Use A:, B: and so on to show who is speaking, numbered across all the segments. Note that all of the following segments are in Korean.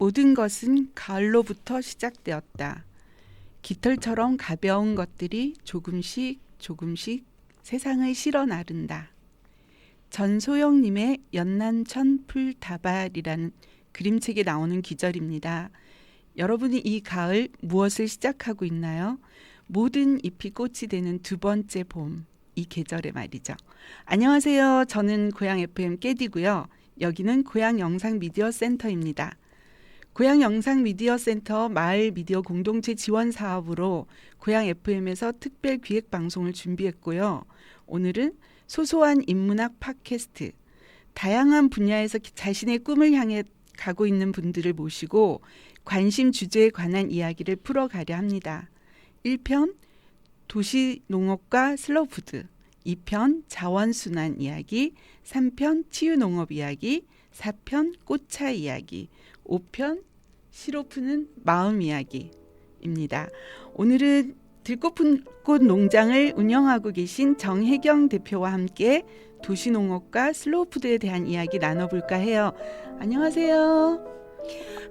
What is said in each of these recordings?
A: 모든 것은 가을로부터 시작되었다. 깃털처럼 가벼운 것들이 조금씩 조금씩 세상을 실어 나른다. 전소영님의 연난천 풀다발이라는 그림책에 나오는 기절입니다. 여러분이 이 가을 무엇을 시작하고 있나요? 모든 잎이 꽃이 되는 두 번째 봄, 이 계절의 말이죠. 안녕하세요. 저는 고향 FM 깨디고요. 여기는 고향 영상 미디어 센터입니다. 고향 영상 미디어 센터 마을 미디어 공동체 지원 사업으로 고향 FM에서 특별 기획 방송을 준비했고요. 오늘은 소소한 인문학 팟캐스트 다양한 분야에서 자신의 꿈을 향해 가고 있는 분들을 모시고 관심 주제에 관한 이야기를 풀어가려 합니다. 1편 도시 농업과 슬로푸드 2편 자원순환 이야기 3편 치유농업 이야기 4편 꽃차 이야기 5편 시로 푸는 마음 이야기입니다. 오늘은 들꽃꽃 농장을 운영하고 계신 정혜경 대표와 함께 도시농업과 슬로우푸드에 대한 이야기 나눠볼까 해요. 안녕하세요.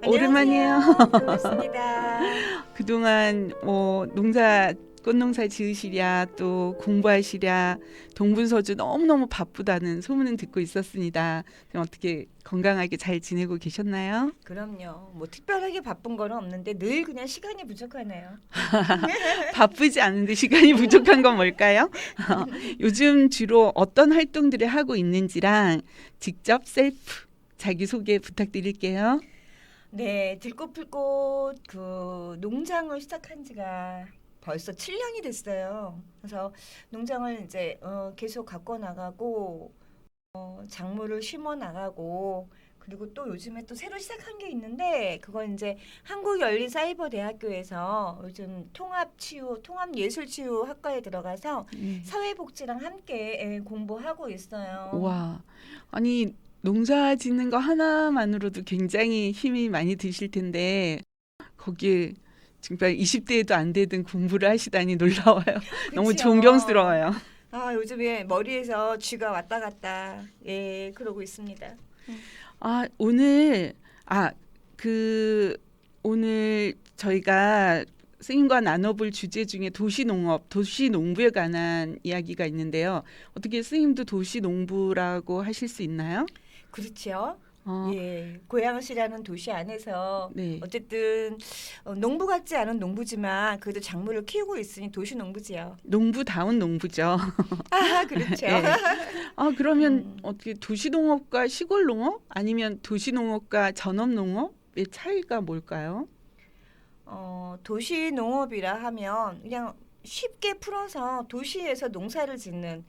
A: 오랜만이에요.
B: 반갑습니다.
A: 그동안 뭐 농사 꽃농사 지으시랴 또 공부하시랴 동분서주 너무너무 바쁘다는 소문은 듣고 있었습니다. 어떻게 건강하게 잘 지내고 계셨나요?
B: 그럼요. 뭐 특별하게 바쁜 건 없는데 늘 그냥 시간이 부족하네요.
A: 바쁘지 않은데 시간이 부족한 건 뭘까요? 어, 요즘 주로 어떤 활동들을 하고 있는지랑 직접 셀프 자기 소개 부탁드릴게요.
B: 네, 들꽃풀꽃 그 농장을 시작한 지가 벌써 7년이 됐어요. 그래서 농장을 이제 어, 계속 갖고 나가고 어, 작물을 심어 나가고 그리고 또 요즘에 또 새로 시작한 게 있는데 그건 이제 한국열린사이버대학교에서 요즘 통합치유, 통합예술치유 학과에 들어가서
A: 네.
B: 사회복지랑 함께 예, 공부하고 있어요.
A: 와, 아니 농사 짓는 거 하나만으로도 굉장히 힘이 많이 드실 텐데 거기에 정말 20대에도 안 되던 공부를 하시다니 놀라워요. 너무
B: 그치요?
A: 존경스러워요.
B: 아 요즘에 머리에서 쥐가 왔다 갔다 예 그러고 있습니다.
A: 아, 오늘 아, 그 오늘 저희가 스님과 나눠볼 주제 중에 도시농업, 도시농부에 관한 이야기가 있는데요. 어떻게 스님도 도시농부라고 하실 수 있나요?
B: 그렇죠.
A: 어,
B: 예 고양시라는 도시 안에서
A: 네.
B: 어쨌든 어, 농부 같지 않은 농부지만 그래도 작물을 키우고 있으니 도시 농부지요.
A: 농부다운 농부죠.
B: 아 그렇죠.
A: 예. 아, 그러면
B: 음.
A: 어떻게 도시 농업과 시골 농업 아니면 도시 농업과 전업 농업의 차이가 뭘까요?
B: 어, 도시 농업이라 하면 그냥 쉽게 풀어서 도시에서 농사를 짓는 음,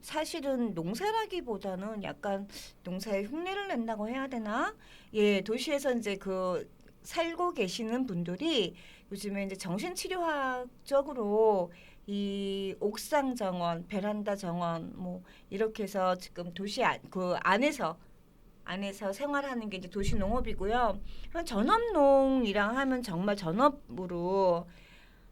B: 사실은 농사라기보다는 약간 농사에 흉내를 낸다고 해야 되나? 예, 도시에서 이제 그 살고 계시는 분들이 요즘에 이제 정신치료학적으로 이 옥상 정원, 베란다 정원 뭐 이렇게 해서 지금 도시 안, 그 안에서 안에서 생활하는 게 이제 도시 농업이고요. 전업농이랑 하면 정말 전업으로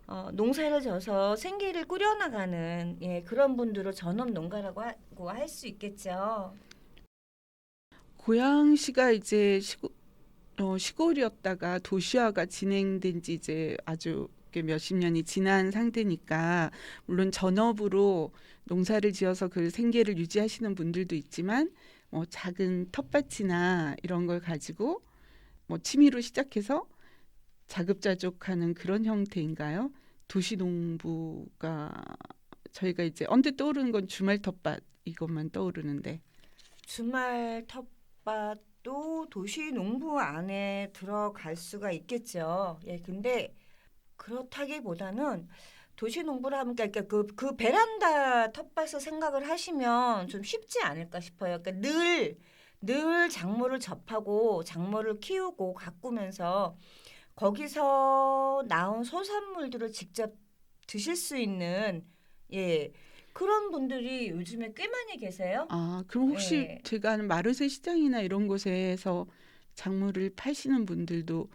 B: 어, 농사를 져서 생계를 꾸려나가는 예, 그런 분들을 전업 농가라고 할 수 있겠죠.
A: 고양시가 이제 시골, 어, 시골이었다가 도시화가 진행된 지 이제 아주 꽤 몇십 년이 지난 상태니까 물론 전업으로 농사를 지어서 그 생계를 유지하시는 분들도 있지만 뭐 작은 텃밭이나 이런 걸 가지고 뭐 취미로 시작해서 자급자족하는 그런 형태인가요? 도시 농부가 저희가 이제 언뜻 떠오르는 건 주말 텃밭 이것만 떠오르는데
B: 주말 텃밭도 도시 농부 안에 들어갈 수가 있겠죠. 예, 근데 그렇다기보다는 도시 농부라 하면 그러니까 그, 그 베란다 텃밭을 생각을 하시면 좀 쉽지 않을까 싶어요. 그러니까 늘, 늘 작물을 접하고 작물을 키우고 가꾸면서 거기서 나온 소산물들을 직접 드실 수 있는 예 그런 분들이 요즘에 꽤 많이 계세요.
A: 아, 그럼 혹시
B: 네.
A: 제가 아는 마르세 시장이나 이런 곳에서 작물을 파시는 분들도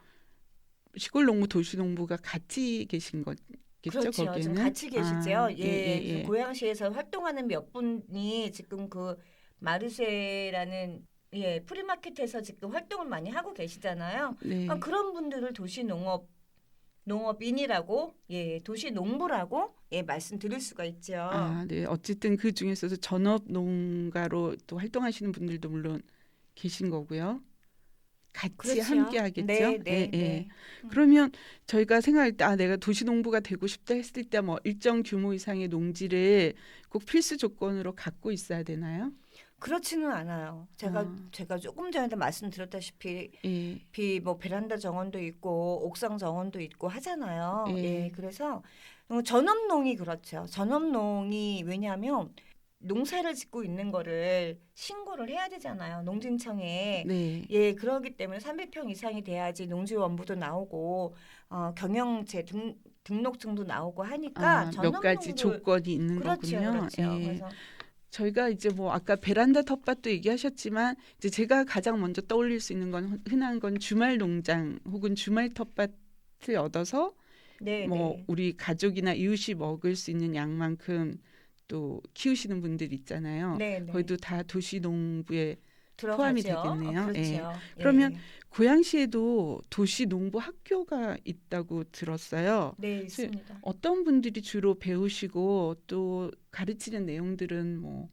A: 시골 농부, 도시 농부가 같이 계신 거겠죠,
B: 그렇죠.
A: 거기는?
B: 같이 계시죠.
A: 아,
B: 예,
A: 예, 예.
B: 그 고양시에서 활동하는 몇 분이 지금 그 마르세라는 예 프리마켓에서 지금 활동을 많이 하고 계시잖아요.
A: 네.
B: 아, 그런 분들을 도시 농업 농업인이라고 예 도시 농부라고 예 말씀드릴 수가 있죠.
A: 아, 네. 어쨌든 그 중에서도 전업 농가로 또 활동하시는 분들도 물론 계신 거고요. 같이
B: 그렇죠.
A: 함께 하겠죠.
B: 네, 네,
A: 예, 예.
B: 네.
A: 그러면 저희가 생각할 때 아, 내가 도시 농부가 되고 싶다 했을 때 뭐 일정 규모 이상의 농지를 꼭 필수 조건으로 갖고 있어야 되나요?
B: 그렇지는 않아요. 제가
A: 아.
B: 제가 조금 전에도 말씀드렸다시피
A: 예.
B: 비뭐 베란다 정원도 있고 옥상 정원도 있고 하잖아요.
A: 예.
B: 예, 그래서 어, 전업농이 그렇죠. 전업농이 왜냐하면 농사를 짓고 있는 거를 신고를 해야 되잖아요. 농진청에.
A: 네.
B: 예, 그러기 때문에 300평 이상이 돼야지 농지원부도 나오고 어, 경영체 등, 등록증도 나오고 하니까
A: 아, 몇 가지 조건이 있는
B: 그렇죠,
A: 거군요.
B: 그렇죠.
A: 예.
B: 그래서
A: 저희가 이제 뭐 아까 베란다 텃밭도 얘기하셨지만 이제 제가 가장 먼저 떠올릴 수 있는 건 흔한 건 주말 농장 혹은 주말 텃밭을 얻어서
B: 네,
A: 뭐
B: 네.
A: 우리 가족이나 이웃이 먹을 수 있는 양만큼 또 키우시는 분들 있잖아요.
B: 네, 네.
A: 거기도 다 도시 농부 에
B: 들어가죠.
A: 포함이 되겠네요.
B: 어, 그렇죠.
A: 예.
B: 예.
A: 그러면 고양시에도 도시 농부 학교가 있다고 들었어요.
B: 네, 있습니다.
A: 어떤 분들이 주로 배우시고 또 가르치는 내용들은 뭐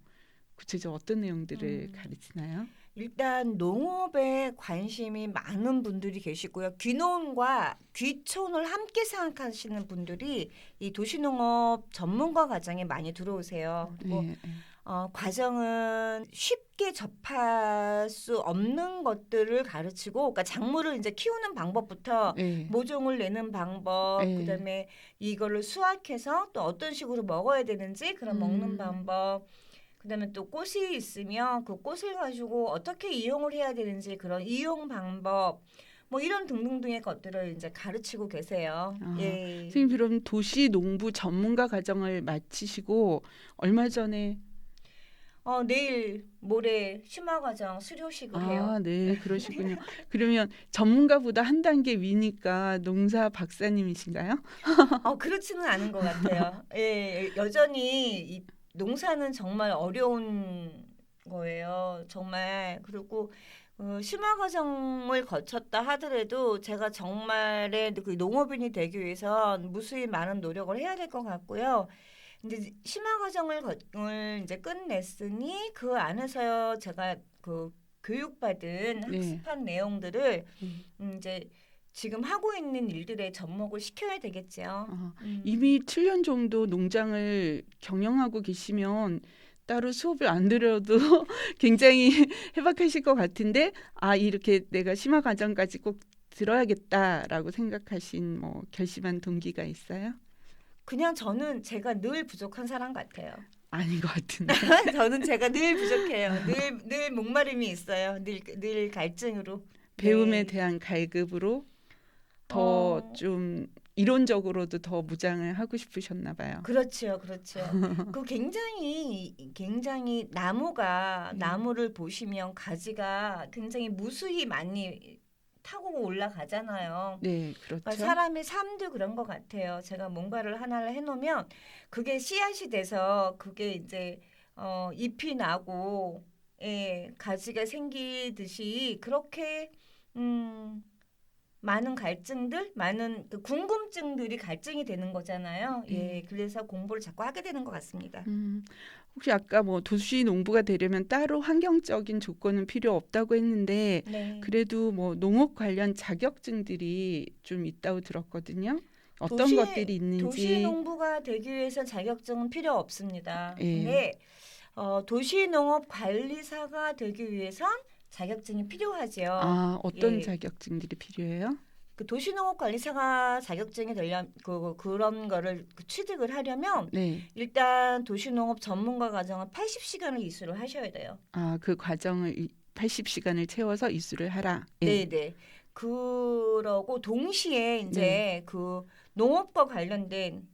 A: 구체적으로 어떤 내용들을
B: 음.
A: 가르치나요?
B: 일단 농업에 관심이 많은 분들이 계시고요. 귀농과 귀촌을 함께 생각하시는 분들이 이 도시농업 전문가 과정에 많이 들어오세요. 그리고
A: 네.
B: 어, 과정은 쉽게 접할 수 없는 것들을 가르치고, 그러니까 작물을 이제 키우는 방법부터
A: 네.
B: 모종을 내는 방법,
A: 네.
B: 그다음에 이거를 수확해서 또 어떤 식으로 먹어야 되는지 그런
A: 음.
B: 먹는 방법, 그다음에 또 꽃이 있으면 그 꽃을 가지고 어떻게 이용을 해야 되는지 그런 이용 방법, 뭐 이런 등등등의 것들을 이제 가르치고 계세요.
A: 아,
B: 예.
A: 선생님 그럼 도시 농부 전문가 과정을 마치시고 얼마 전에
B: 어 내일 모레 심화 과정 수료식을 해요.
A: 아, 네, 그러시군요. 그러면 전문가보다 한 단계 위니까 농사 박사님이신가요?
B: 어 그렇지는 않은 것 같아요. 예, 여전히 이 농사는 정말 어려운 거예요. 정말 그리고 어, 심화 과정을 거쳤다 하더라도 제가 정말의 그 농업인이 되기 위해서 무수히 많은 노력을 해야 될 것 같고요. 이제 심화 과정을 이제 끝냈으니 그 안에서 제가 그 교육받은
A: 네.
B: 학습한 내용들을
A: 음.
B: 음, 이제 지금 하고 있는 일들에 접목을 시켜야 되겠죠.
A: 아,
B: 음.
A: 이미 7년 정도 농장을 경영하고 계시면 따로 수업을 안 들어도 굉장히 해박하실 것 같은데 아 이렇게 내가 심화 과정까지 꼭 들어야겠다라고 생각하신 뭐 결심한 동기가 있어요?
B: 그냥 저는 제가 늘 부족한 사람 같아요.
A: 아닌 것 같은데.
B: 저는 제가 늘 부족해요. 늘 늘 목마름이 있어요. 늘 늘 갈증으로.
A: 배움에
B: 네.
A: 대한 갈급으로 더
B: 어.
A: 좀 이론적으로도 더 무장을 하고 싶으셨나 봐요.
B: 그렇죠, 그렇죠. 그 굉장히 굉장히 나무가
A: 음.
B: 나무를 보시면 가지가 굉장히 무수히 많이 타고 올라가잖아요.
A: 네, 그렇죠.
B: 그러니까 사람의 삶도 그런 것 같아요. 제가 뭔가를 하나를 해놓으면 그게 씨앗이 돼서 그게 이제 어, 잎이 나고 예, 가지가 생기듯이 그렇게 음, 많은 갈증들, 많은 그 궁금증들이 갈증이 되는 거잖아요. 예, 그래서 공부를 자꾸 하게 되는 것 같습니다.
A: 음, 혹시 아까 뭐 도시 농부가 되려면 따로 환경적인 조건은 필요 없다고 했는데
B: 네.
A: 그래도 뭐 농업 관련 자격증들이 좀 있다고 들었거든요. 어떤
B: 도시-
A: 것들이 있는지.
B: 도시 농부가 되기 위해서 자격증은 필요 없습니다.
A: 예.
B: 근데 어, 도시 농업 관리사가 되기 위해선 자격증이 필요하죠.
A: 아, 어떤
B: 예.
A: 자격증들이 필요해요?
B: 그 도시 농업 관리사가 자격증이 되려 그 그런 거를 그 취득을 하려면
A: 네.
B: 일단 도시 농업 전문가 과정은 80시간을 이수를 하셔야 돼요.
A: 아, 그 과정을 이- 80시간을 채워서 이수를 하라. 예.
B: 네, 네. 그러고 동시에 이제
A: 네.
B: 그 농업과 관련된?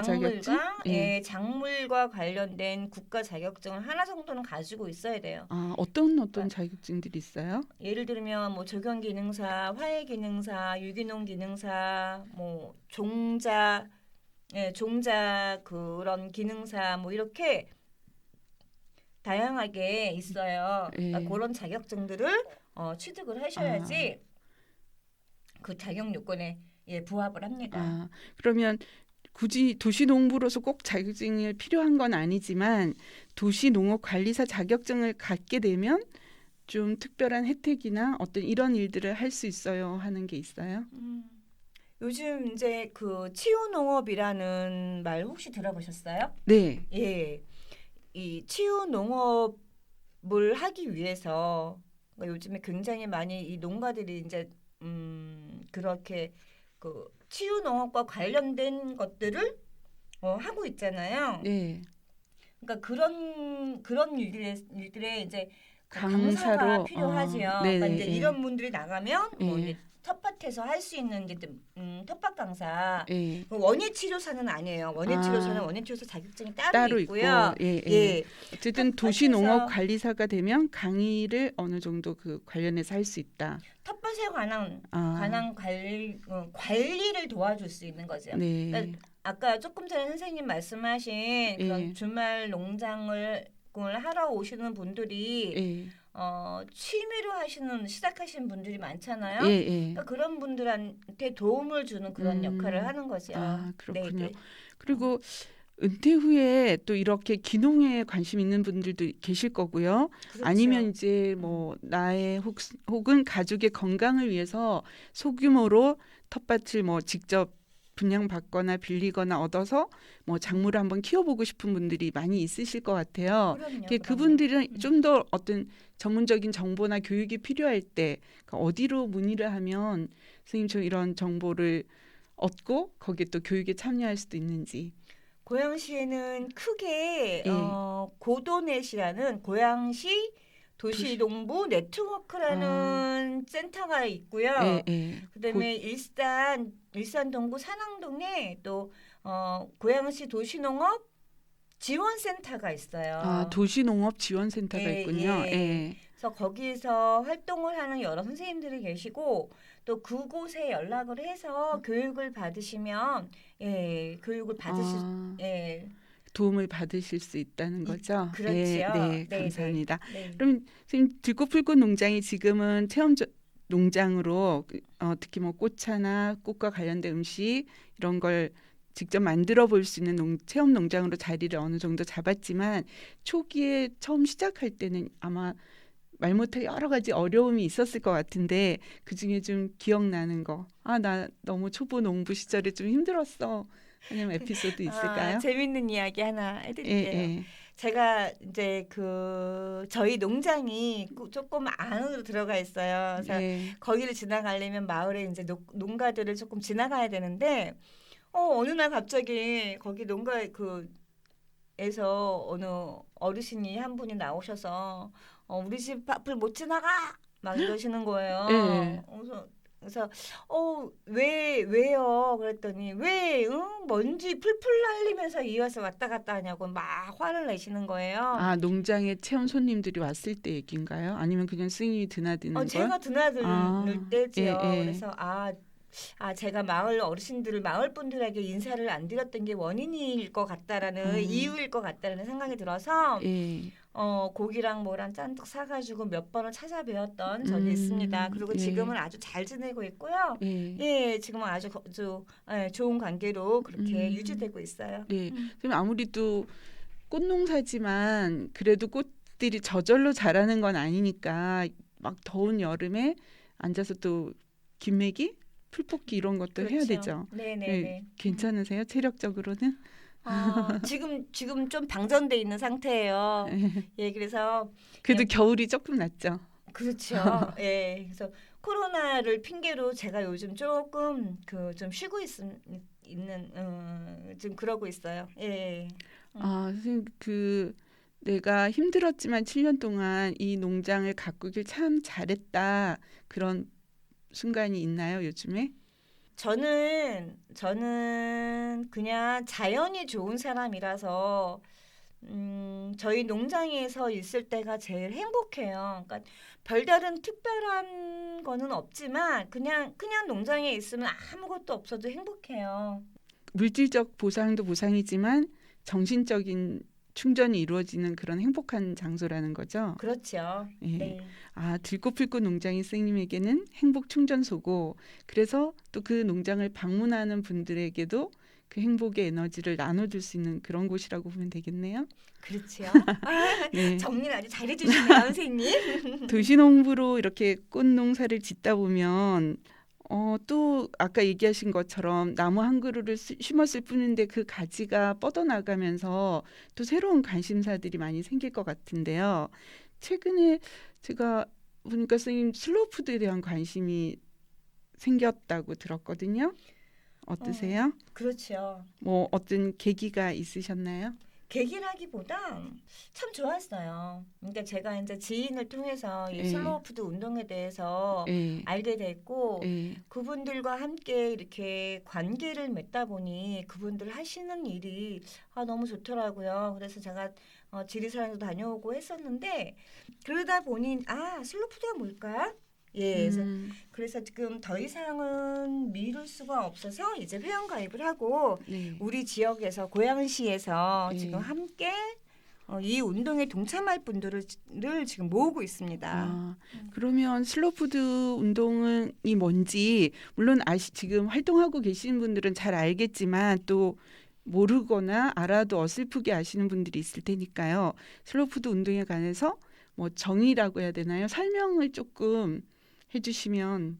B: 작물과
A: 예.
B: 예, 작물과 관련된 국가 자격증을 하나 정도는 가지고 있어야 돼요.
A: 아, 어떤 어떤 자격증들이 있어요?
B: 예를 들면 뭐 조경 기능사, 화해 기능사, 유기농 기능사, 뭐 종자, 예, 종자 그런 기능사 뭐 이렇게 다양하게 있어요.
A: 예.
B: 그러니까 그런 자격증들을 어, 취득을 하셔야지 그 자격 요건에 예, 부합을 합니다.
A: 아, 그러면 굳이 도시농부로서 꼭 자격증이 필요한 건 아니지만 도시농업관리사 자격증을 갖게 되면 좀 특별한 혜택이나 어떤 이런 일들을 할 수 있어요 하는 게 있어요?
B: 음. 요즘 이제 그 치유 농업이라는 말 혹시 들어보셨어요?
A: 네.
B: 예. 이 치유 농업을 하기 위해서 그러니까 요즘에 굉장히 많이 이 농가들이 이제 음 그렇게 그 치유 농업과 관련된 것들을 어, 하고 있잖아요.
A: 네.
B: 그러니까 그런 그런 일들에 이제 그
A: 강사로,
B: 강사가 필요하지요.
A: 어,
B: 그러니까
A: 네네,
B: 이제
A: 예.
B: 이런 분들이 나가면 뭐
A: 예.
B: 이제 텃밭에서 할 수 있는 이제 음, 텃밭 강사.
A: 예.
B: 그 원예 치료사는 아니에요. 원예
A: 아.
B: 치료사는 원예 치료사 자격증이 따로,
A: 따로
B: 있고요.
A: 있고 예, 예.
B: 예.
A: 어쨌든
B: 텃밭에서-
A: 도시 농업 관리사가 되면 강의를 어느 정도 그 관련해서 할 수 있다.
B: 텃밭에 관한
A: 아,
B: 관한 관리 어, 관리를 도와줄 수 있는 거죠.
A: 네.
B: 그러니까 아까 조금 전에 선생님 말씀하신 그런
A: 예.
B: 주말 농장을 을 하러 오시는 분들이
A: 예.
B: 어, 취미로 하시는 시작하시는 분들이 많잖아요.
A: 예, 예.
B: 그러니까 그런 분들한테 도움을 주는 그런
A: 음.
B: 역할을 하는 거죠.
A: 아, 그렇군요.
B: 네, 네.
A: 그리고 은퇴 후에 또 이렇게 기농에 관심 있는 분들도 계실 거고요.
B: 그렇죠.
A: 아니면 이제 뭐 나의 혹, 혹은 가족의 건강을 위해서 소규모로 텃밭을 뭐 직접 분양받거나 빌리거나 얻어서 뭐 작물을 한번 키워보고 싶은 분들이 많이 있으실 것 같아요.
B: 그럼요.
A: 그분들은
B: 음.
A: 좀더 어떤 전문적인 정보나 교육이 필요할 때 그러니까 어디로 문의를 하면 선생님처럼 이런 정보를 얻고 거기에 또 교육에 참여할 수도 있는지.
B: 고양시에는 크게
A: 예.
B: 어, 고도넷이라는 고양시 도시농부 네트워크라는 센터가 있고요.
A: 예, 예.
B: 그다음에 일산 일산 동구 산왕동에 또 어, 고양시 도시농업 지원센터가 있어요.
A: 아, 도시농업 지원센터가
B: 예,
A: 있군요.
B: 예.
A: 예.
B: 그래서 거기서 활동을 하는 여러 선생님들이 계시고 또 그곳에 연락을 해서 교육을 받으시면 예 교육을 받으실
A: 아,
B: 예
A: 도움을 받으실 수 있다는
B: 이-
A: 거죠.
B: 그렇죠.
A: 예, 네,
B: 네, 네.
A: 감사합니다.
B: 네.
A: 그럼 선생님 들꽃풀꽃 농장이 지금은 체험 저- 농장으로 그, 어, 특히 뭐 꽃차나 꽃과 관련된 음식 이런 걸 직접 만들어 볼 수 있는 농, 체험 농장으로 자리를 어느 정도 잡았지만 초기에 처음 시작할 때는 아마 말 못할 여러 가지 어려움이 있었을 것 같은데 그 중에 좀 기억나는 거. 아, 나 너무 초보 농부 시절에 좀 힘들었어. 하는 에피소드 있을까요?
B: 아, 재밌는 이야기 하나
A: 예,
B: 해드릴게요.
A: 예.
B: 제가 이제 그 저희 농장이 꾸- 조금 안으로 들어가 있어요. 그래서
A: 예.
B: 거기를 지나가려면 마을에 이제 농, 농가들을 조금 지나가야 되는데 어 어느 날 갑자기 거기 농가 그 에서 어느 어르신이 한 분이 나오셔서 어 우리 집 앞을 못 지나가 막 이러시는 거예요.
A: 예.
B: 그래서 그래서 어 왜 왜요? 그랬더니 왜 응? 먼지 풀풀 날리면서 이어서 왔다 갔다 하냐고 막 화를 내시는 거예요.
A: 아 농장에 체험 손님들이 왔을 때 얘기인가요? 아니면 그냥 스님이 드나드는
B: 어,
A: 걸?
B: 제가 드나들
A: 아,
B: 때지요.
A: 예, 예.
B: 그래서 아, 아 제가 마을 어르신들을 마을 분들에게 인사를 안 드렸던 게 원인일 것 같다라는
A: 음.
B: 이유일 것 같다라는 생각이 들어서
A: 예.
B: 어 고기랑 뭐랑 짠뜩 사가지고 몇 번을 찾아뵈었던 적이
A: 음,
B: 있습니다. 그리고
A: 예.
B: 지금은 아주 잘 지내고 있고요.
A: 예.
B: 예, 지금은 아주 거- 아주 예, 좋은 관계로 그렇게
A: 음.
B: 유지되고 있어요.
A: 예.
B: 음.
A: 그럼 아무리 또 꽃농사지만 그래도 꽃들이 저절로 자라는 건 아니니까 막 더운 여름에 앉아서 또 김매기, 풀뽑기 이런 것도 해야 되죠.
B: 네, 네,
A: 예,
B: 네.
A: 괜찮으세요? 체력적으로는?
B: 어, 지금 지금 좀 방전돼 있는 상태예요. 예, 그래서
A: 그래도
B: 예.
A: 겨울이 조금 낫죠.
B: 그렇죠. 예. 그래서 코로나를 핑계로 제가 요즘 조금 그 좀 쉬고 있, 있는 어, 좀 그러고 있어요. 예.
A: 아, 선생님 그 내가 힘들었지만 7년 동안 이 농장을 가꾸길 참 잘했다. 그런 순간이 있나요, 요즘에?
B: 저는 저는 그냥 자연이 좋은 사람이라서 음, 저희 농장에서 있을 때가 제일 행복해요. 그러니까 별다른 특별한 거는 없지만 그냥 그냥 농장에 있으면 아무것도 없어도 행복해요.
A: 물질적 보상도 보상이지만 정신적인 충전이 이루어지는 그런 행복한 장소라는 거죠.
B: 그렇죠.
A: 예.
B: 네.
A: 아, 들꽃필꽃 농장이 선생님에게는 행복 충전소고 그래서 또 그 농장을 방문하는 분들에게도 그 행복의 에너지를 나눠줄 수 있는 그런 곳이라고 보면 되겠네요.
B: 그렇죠.
A: 네.
B: 정리를 아주 잘해주시네요, 선생님.
A: 도시농부로 이렇게 꽃 농사를 짓다 보면 어, 또 아까 얘기하신 것처럼 나무 한 그루를 수- 심었을 뿐인데 그 가지가 뻗어나가면서 또 새로운 관심사들이 많이 생길 것 같은데요. 최근에 제가 보니까 선생님 슬로우푸드에 대한 관심이 생겼다고 들었거든요. 어떠세요?
B: 그렇죠.
A: 뭐 어떤 계기가 있으셨나요?
B: 계기라기보다 참 좋았어요. 그러니까 제가 이제 지인을 통해서 이
A: 예.
B: 슬로우 푸드 운동에 대해서
A: 예.
B: 알게 됐고
A: 예.
B: 그분들과 함께 이렇게 관계를 맺다 보니 그분들 하시는 일이 아, 너무 좋더라고요. 그래서 제가 어, 지리산에도 다녀오고 했었는데 그러다 보니 아 슬로푸드가 뭘까? 예, 그래서,
A: 음,
B: 그래서 지금 더 이상은 미룰 수가 없어서 이제 회원 가입을 하고
A: 네.
B: 우리 지역에서 고양시에서
A: 예.
B: 지금 함께 어, 이 운동에 동참할 분들을 를 지금 모으고 있습니다.
A: 아, 그러면 슬로푸드 운동이 뭔지 물론 아시 지금 활동하고 계시는 분들은 잘 알겠지만 또 모르거나 알아도 어설프게 아시는 분들이 있을 테니까요. 슬로푸드 운동에 관해서 뭐 정의라고 해야 되나요? 설명을 조금 해주시면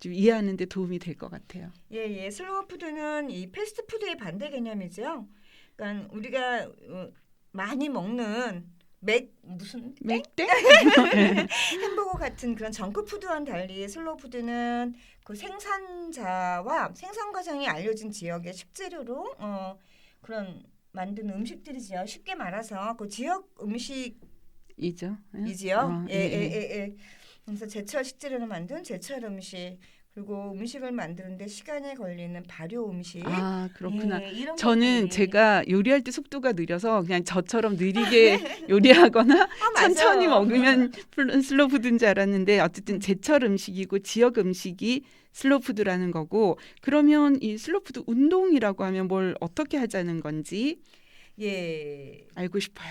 A: 좀 이해하는 데 도움이 될 것 같아요.
B: 예, 예. 슬로우 푸드는 이 패스트푸드의 반대 개념이죠. 그러니까 우리가 어, 많이 먹는 맥 무슨
A: 맥땡?
B: 햄버거 같은 그런 정크푸드와는 달리 슬로우 푸드는 그 생산자와 생산 과정이 알려진 지역의 식재료로 어, 그런 만든 음식들이지요. 쉽게 말해서 그 지역 음식이지요.
A: 이죠. 예?
B: 예,
A: 어,
B: 예, 예, 예. 그래서 제철 식재료로 만든 제철 음식 그리고 음식을 만드는데 시간이 걸리는 발효 음식.
A: 아 그렇구나.
B: 예, 이런
A: 저는
B: 것들이.
A: 제가 요리할 때 속도가 느려서 그냥 저처럼 느리게 요리하거나
B: 아.
A: 천천히 먹으면 플- 슬로푸드인 줄 알았는데 어쨌든 제철 음식이고 지역 음식이 슬로푸드라는 거고 그러면 이 슬로푸드 운동이라고 하면 뭘 어떻게 하자는 건지
B: 예,
A: 알고 싶어요.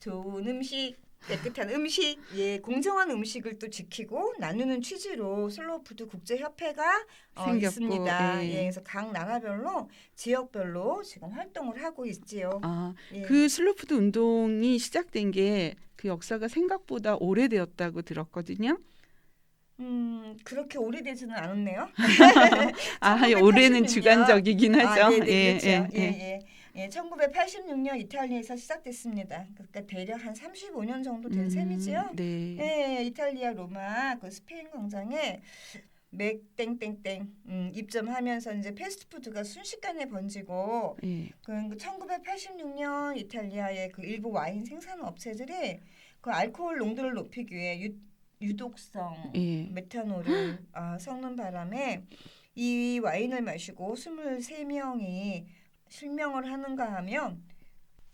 B: 좋은 음식, 깨끗한 음식, 예, 공정한 음식을 또 지키고 나누는 취지로 슬로푸드 국제 협회가 어,
A: 생겼고,
B: 있습니다.
A: 예.
B: 예, 그래서 각 나라별로 지역별로 지금 활동을 하고 있지요.
A: 아,
B: 예.
A: 그 슬로푸드 운동이 시작된 게 그 역사가 생각보다 오래되었다고 들었거든요.
B: 음, 그렇게 오래되지는 않았네요.
A: 아,
B: 1986
A: 올해는
B: 년.
A: 주관적이긴 하죠.
B: 아, 네, 네, 그렇죠.
A: 예,
B: 예,
A: 예.
B: 예. 예, 1986년 이탈리아에서 시작됐습니다. 그러니까 대략 한 35년 정도 된
A: 음,
B: 셈이지요.
A: 네.
B: 예, 이탈리아 로마 그 스페인 광장에 맥땡땡땡 음, 입점하면서 이제 패스트푸드가 순식간에 번지고
A: 예.
B: 그 1986년 이탈리아의 그 일부 와인 생산 업체들이 그 알코올 농도를 높이기 위해 유, 유독성
A: 예.
B: 메탄올을 아, 섞는 바람에 이 와인을 마시고 23명이 실명을 하는가 하면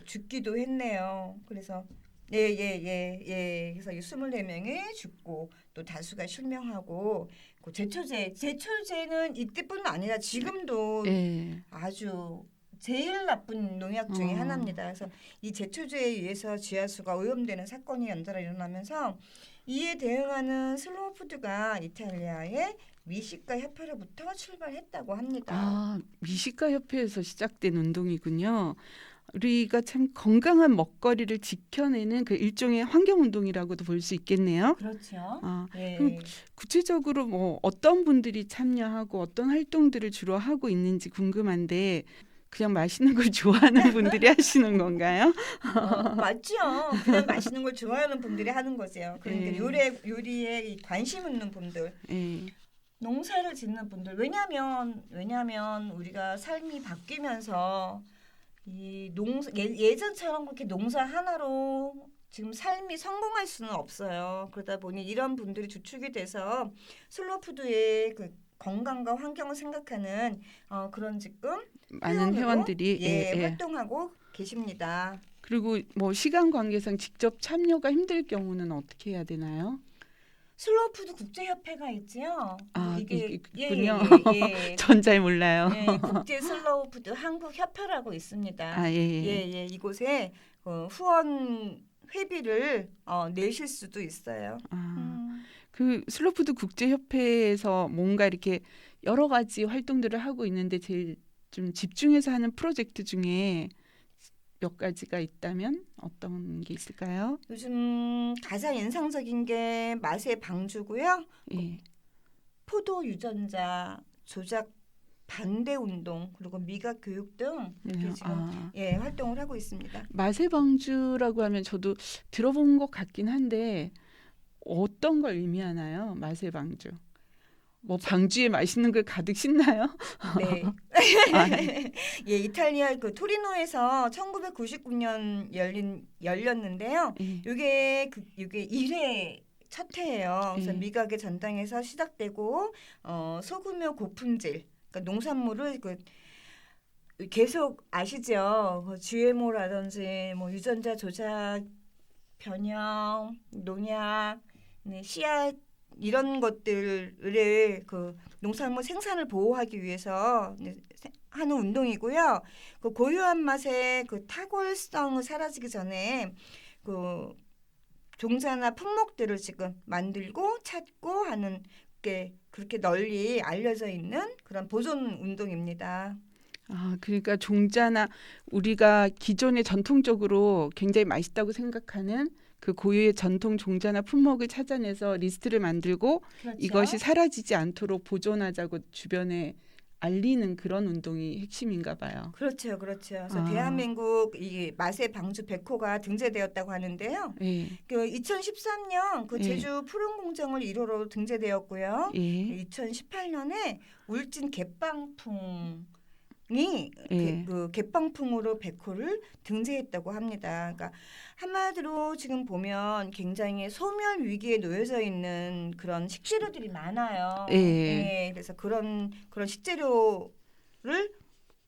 B: 죽기도 했네요. 그래서 예, 예, 예, 예. 그래서 이 24명이 죽고 또 다수가 실명하고 그 제초제, 제초제는 이때뿐 아니라 지금도
A: 예.
B: 아주 제일 나쁜 농약 중에
A: 어.
B: 하나입니다. 그래서 이 제초제에 의해서 지하수가 오염되는 사건이 연달아 일어나면서 이에 대응하는 슬로우푸드가 이탈리아의 미식가 협회로부터 출발했다고 합니다.
A: 아, 미식가 협회에서 시작된 운동이군요. 우리가 참 건강한 먹거리를 지켜내는 그 일종의 환경 운동이라고도 볼 수 있겠네요.
B: 그렇죠.
A: 아,
B: 예.
A: 그럼 구체적으로 뭐 어떤 분들이 참여하고 어떤 활동들을 주로 하고 있는지 궁금한데 그냥 맛있는 걸 좋아하는 분들이 하시는 건가요?
B: 어, 맞죠. 그냥 맛있는 걸 좋아하는 분들이 하는 거죠. 그러니까
A: 네.
B: 요리 요리에 이 관심 있는 분들,
A: 예.
B: 농사를 짓는 분들. 왜냐하면 왜냐하면 우리가 삶이 바뀌면서 이 농사 예, 예전처럼 그렇게 농사 하나로 지금 삶이 성공할 수는 없어요. 그러다 보니 이런 분들이 주축이 돼서 슬로푸드의 그 건강과 환경을 생각하는 어, 그런 지금
A: 많은 회원들이
B: 예,
A: 예, 예.
B: 활동하고 계십니다.
A: 그리고 뭐 시간 관계상 직접 참여가 힘들 경우는 어떻게 해야 되나요?
B: 슬로우푸드 국제협회가 있지요.
A: 아,
B: 이게
A: 이게 있군요.
B: 예, 예, 예.
A: 전 잘 몰라요.
B: 예, 국제 슬로우푸드 한국 협회라고 있습니다.
A: 아, 예, 예.
B: 예, 예, 이곳에 어, 후원 회비를 어, 내실 수도 있어요.
A: 아,
B: 음.
A: 그 슬로푸드 국제협회에서 뭔가 이렇게 여러 가지 활동들을 하고 있는데 제일 좀 집중해서 하는 프로젝트 중에 몇 가지가 있다면 어떤 게 있을까요?
B: 요즘 가장 인상적인 게 맛의 방주고요.
A: 예.
B: 포도 유전자 조작 반대 운동 그리고 미각 교육 등 이렇게
A: 네,
B: 지금
A: 아,
B: 예 활동을 하고 있습니다.
A: 맛의 방주라고 하면 저도 들어본 것 같긴 한데 어떤 걸 의미하나요? 맛의 방주. 뭐 방주에 맛있는 걸 가득 싣나요?
B: 네.
A: 아,
B: 예, 이탈리아 그 토리노에서 1999년 열린 열렸는데요.
A: 예.
B: 이게 그 이게 1회 첫 회예요. 그래서
A: 예.
B: 미각의 전당에서 시작되고 어, 소규모 고품질, 그러니까 농산물을 그 계속 아시죠? 그 GMO라든지 뭐 유전자 조작, 변형, 농약, 네, 씨앗 이런 것들을 그 농산물 생산을 보호하기 위해서 하는 운동이고요. 그 고유한 맛의 그 탁월성을 사라지기 전에 그 종자나 품목들을 지금 만들고 찾고 하는 게 그렇게 널리 알려져 있는 그런 보존 운동입니다.
A: 아, 그러니까 종자나 우리가 기존에 전통적으로 굉장히 맛있다고 생각하는 그 고유의 전통 종자나 품목을 찾아내서 리스트를 만들고
B: 그렇죠?
A: 이것이 사라지지 않도록 보존하자고 주변에 알리는 그런 운동이 핵심인가 봐요.
B: 그렇죠, 그렇죠. 그래서
A: 아.
B: 대한민국 이 맛의 방주 100호가 등재되었다고 하는데요.
A: 예.
B: 그 2013년 그
A: 예.
B: 제주 푸른 공정을 1호로 등재되었고요.
A: 예.
B: 2018년에 울진 개빵풍 이
A: 예.
B: 그, 그 개빵풍으로 백호를 등재했다고 합니다. 그러니까 한마디로 지금 보면 굉장히 소멸 위기에 놓여져 있는 그런 식재료들이 많아요.
A: 예.
B: 그래서 그런 그런 식재료를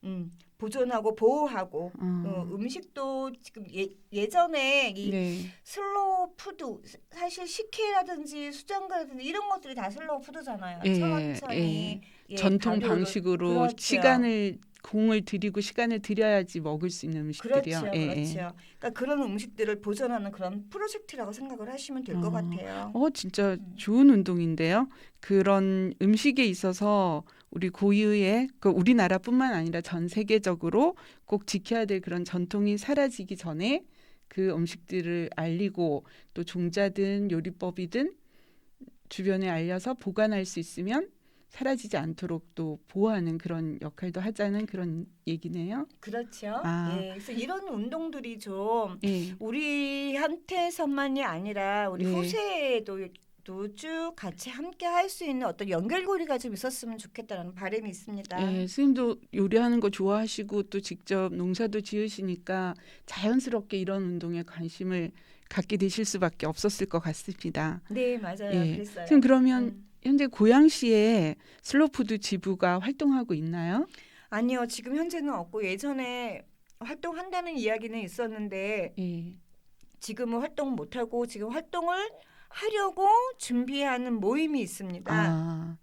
B: 음, 보존하고 보호하고
A: 어.
B: 어, 음식도 지금 예, 예전에 이
A: 네.
B: 슬로우 푸드 사실 식혜라든지 수정과라든지 이런 것들이 다 슬로우 푸드잖아요.
A: 예,
B: 천천히 예,
A: 전통
B: 발효를-
A: 방식으로
B: 그렇죠.
A: 시간을 공을 들이고 시간을 들여야지 먹을 수 있는 음식들이요.
B: 그렇죠,
A: 예, 예.
B: 그렇죠. 그러니까 그런 음식들을 보존하는 그런 프로젝트라고 생각을 하시면 될것
A: 어.
B: 같아요.
A: 어, 진짜
B: 음.
A: 좋은 운동인데요. 그런 음식에 있어서 우리 고유의 그 우리나라뿐만 아니라 전 세계적으로 꼭 지켜야 될 그런 전통이 사라지기 전에 그 음식들을 알리고 또 종자든 요리법이든 주변에 알려서 보관할 수 있으면 사라지지 않도록 또 보호하는 그런 역할도 하자는 그런 얘기네요.
B: 그렇죠.
A: 아.
B: 예, 그래서 이런 운동들이 좀
A: 예.
B: 우리한테서만이 아니라 우리
A: 네.
B: 후세에도 또쭉 같이 함께 할 수 있는 어떤 연결고리가 좀 있었으면 좋겠다는 바람이 있습니다.
A: 예, 스님도 요리하는 거 좋아하시고 또 직접 농사도 지으시니까 자연스럽게 이런 운동에 관심을 갖게 되실 수밖에 없었을 것 같습니다.
B: 네, 맞아요.
A: 예.
B: 그랬어요.
A: 지금 그러면
B: 음.
A: 현재 고양시에 슬로푸드 지부가 활동하고 있나요?
B: 아니요, 지금 현재는 없고 예전에 활동한다는 이야기는 있었는데
A: 예.
B: 지금은 활동 못 하고 지금 활동을 하려고 준비하는 모임이 있습니다.
A: 아.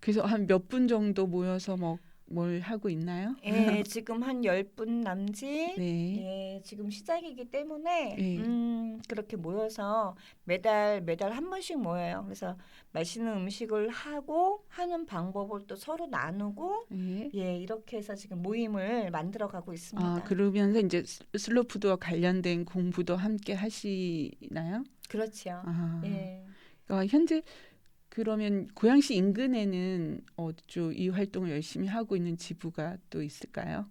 A: 그래서 한 몇 분 정도 모여서 뭐 뭘 하고 있나요?
B: 예, 지금 한열분 남짓.
A: 네.
B: 예, 지금 시작이기 때문에
A: 예.
B: 음, 그렇게 모여서 매달 매달 한 번씩 모여요. 그래서 맛있는 음식을 하고 하는 방법을 또 서로 나누고
A: 예.
B: 예, 이렇게 해서 지금 모임을 만들어 가고 있습니다.
A: 아, 그러면서 이제 스- 슬로 푸드와 관련된 공부도 함께 하시나요?
B: 그렇죠.
A: 아.
B: 예.
A: 어, 현재 그러면 고양시 인근에는 어주 이 활동을 열심히 하고 있는 지부가 또 있을까요?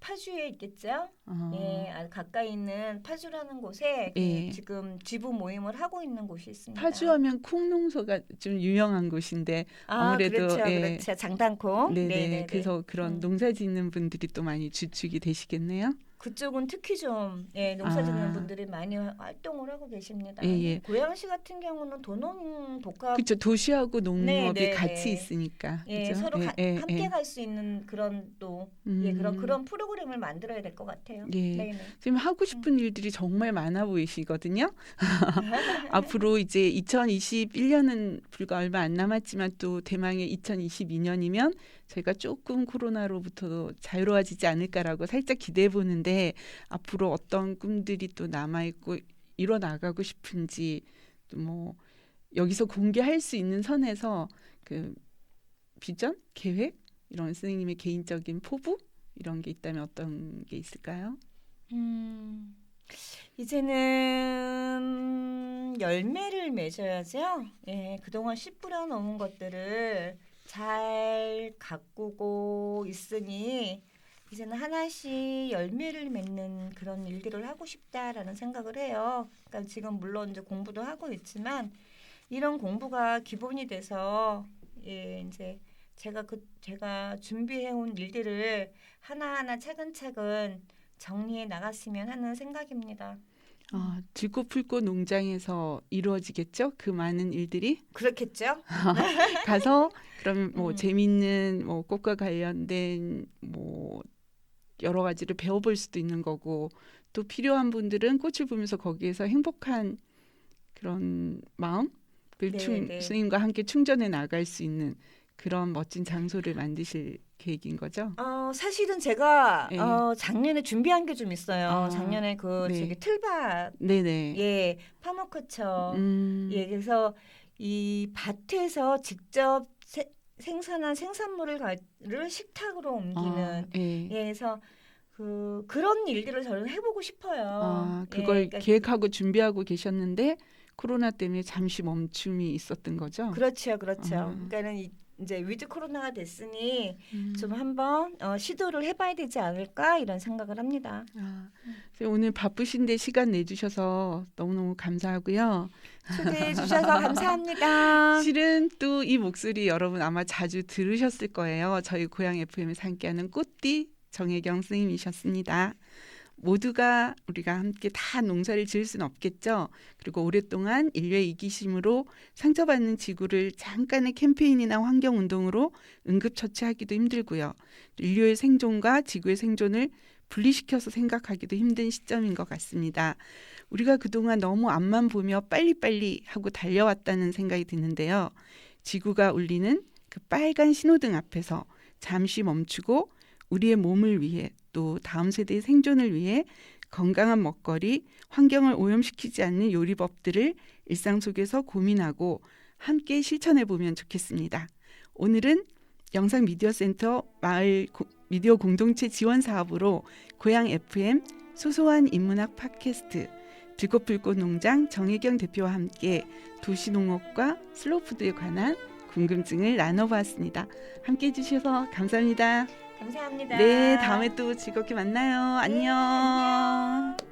B: 파주에 있겠죠?
A: 어,
B: 예, 아, 가까이 있는 파주라는 곳에 그
A: 예.
B: 지금 지부 모임을 하고 있는 곳이 있습니다.
A: 파주하면 콩농소가 좀 유명한 곳인데
B: 아,
A: 아무래도,
B: 그렇죠,
A: 예.
B: 그렇죠. 장단콩.
A: 네네,
B: 네네네.
A: 그래서 그런
B: 음.
A: 농사 짓는 분들이 또 많이 주축이 되시겠네요.
B: 그쪽은 특히 좀 예, 농사짓는
A: 아.
B: 분들이 많이 화- 활동을 하고 계십니다.
A: 예, 예.
B: 고양시 같은 경우는 도농 독학
A: 그렇죠. 도시하고 농업이
B: 네, 네,
A: 같이
B: 네.
A: 있으니까.
B: 예? 서로
A: 예,
B: 가-
A: 예,
B: 함께
A: 예.
B: 갈수 있는 그런 또
A: 음.
B: 예, 그런 그런 프로그램을 만들어야 될 것 같아요.
A: 예.
B: 네, 네.
A: 지금 하고 싶은 일들이 정말 많아 보이시거든요. 앞으로 이제 2021년은 불과 얼마 안 남았지만 또 대망의 2022년이면 저희가 조금 코로나로부터 자유로워지지 않을까라고 살짝 기대해 보는데 앞으로 어떤 꿈들이 또 남아 있고 이뤄 나가고 싶은지 또뭐 여기서 공개할 수 있는 선에서 그 비전, 계획 이런 선생님의 개인적인 포부 이런 게 있다면 어떤 게 있을까요?
B: 음, 이제는 열매를 맺어야죠. 예, 그동안 씨 뿌려 놓은 것들을 잘 가꾸고 있으니 이제는 하나씩 열매를 맺는 그런 일들을 하고 싶다라는 생각을 해요. 그러니까 지금 물론 이제 공부도 하고 있지만 이런 공부가 기본이 돼서 예, 이제 제가 그 제가 준비해 온 일들을 하나하나 차근차근 정리해 나갔으면 하는 생각입니다.
A: 어, 들고 풀고 농장에서 이루어지겠죠? 그 많은 일들이
B: 그렇겠죠?
A: 가서 그럼 뭐
B: 음.
A: 재밌는 뭐 꽃과 관련된 뭐 여러 가지를 배워볼 수도 있는 거고 또 필요한 분들은 꽃을 보면서 거기에서 행복한 그런 마음을
B: 네,
A: 충,
B: 네.
A: 스님과 함께 충전해 나갈 수 있는 그런 멋진 장소를 만드실 계획인 거죠?
B: 어, 사실은 제가
A: 예.
B: 어, 작년에 준비한 게 좀 있어요.
A: 아,
B: 작년에 그
A: 네.
B: 저기 틀밭
A: 네네.
B: 예 파머커처
A: 음,
B: 예 그래서 이 밭에서 직접 세- 생산한 생산물을 가, 를 식탁으로 옮기는
A: 아, 예.
B: 예 그래서 그 그런 일들을 저는 해보고 싶어요.
A: 아,
B: 예,
A: 그걸
B: 그러니까
A: 계획하고 준비하고 계셨는데 코로나 때문에 잠시 멈춤이 있었던 거죠?
B: 그렇죠, 그렇죠.
A: 아.
B: 그러니까는 이, 이제 위드 코로나가 됐으니
A: 음.
B: 좀 한번 어, 시도를 해봐야 되지 않을까 이런 생각을 합니다.
A: 아, 오늘 바쁘신데 시간 내주셔서 너무너무 감사하고요.
B: 초대해 주셔서 감사합니다.
A: 실은 또 이 목소리 여러분 아마 자주 들으셨을 거예요. 저희 고향 FM에서 함께하는 꽃띠 정혜경 선생님이셨습니다. 모두가 우리가 함께 다 농사를 지을 수는 없겠죠. 그리고 오랫동안 인류의 이기심으로 상처받는 지구를 잠깐의 캠페인이나 환경 운동으로 응급 처치하기도 힘들고요. 인류의 생존과 지구의 생존을 분리시켜서 생각하기도 힘든 시점인 것 같습니다. 우리가 그동안 너무 앞만 보며 빨리빨리 하고 달려왔다는 생각이 드는데요. 지구가 울리는 그 빨간 신호등 앞에서 잠시 멈추고 우리의 몸을 위해 또 다음 세대의 생존을 위해 건강한 먹거리, 환경을 오염시키지 않는 요리법들을 일상 속에서 고민하고 함께 실천해 보면 좋겠습니다. 오늘은 영상 미디어 센터 마을 고- 미디어 공동체 지원 사업으로 고향 FM 소소한 인문학 팟캐스트 들꽃불꽃 농장 정혜경 대표와 함께 도시 농업과 슬로푸드에 관한 궁금증을 나눠보았습니다. 함께 해주셔서 감사합니다.
B: 감사합니다.
A: 네, 다음에 또 즐겁게 만나요. 안녕.
B: 네, 안녕.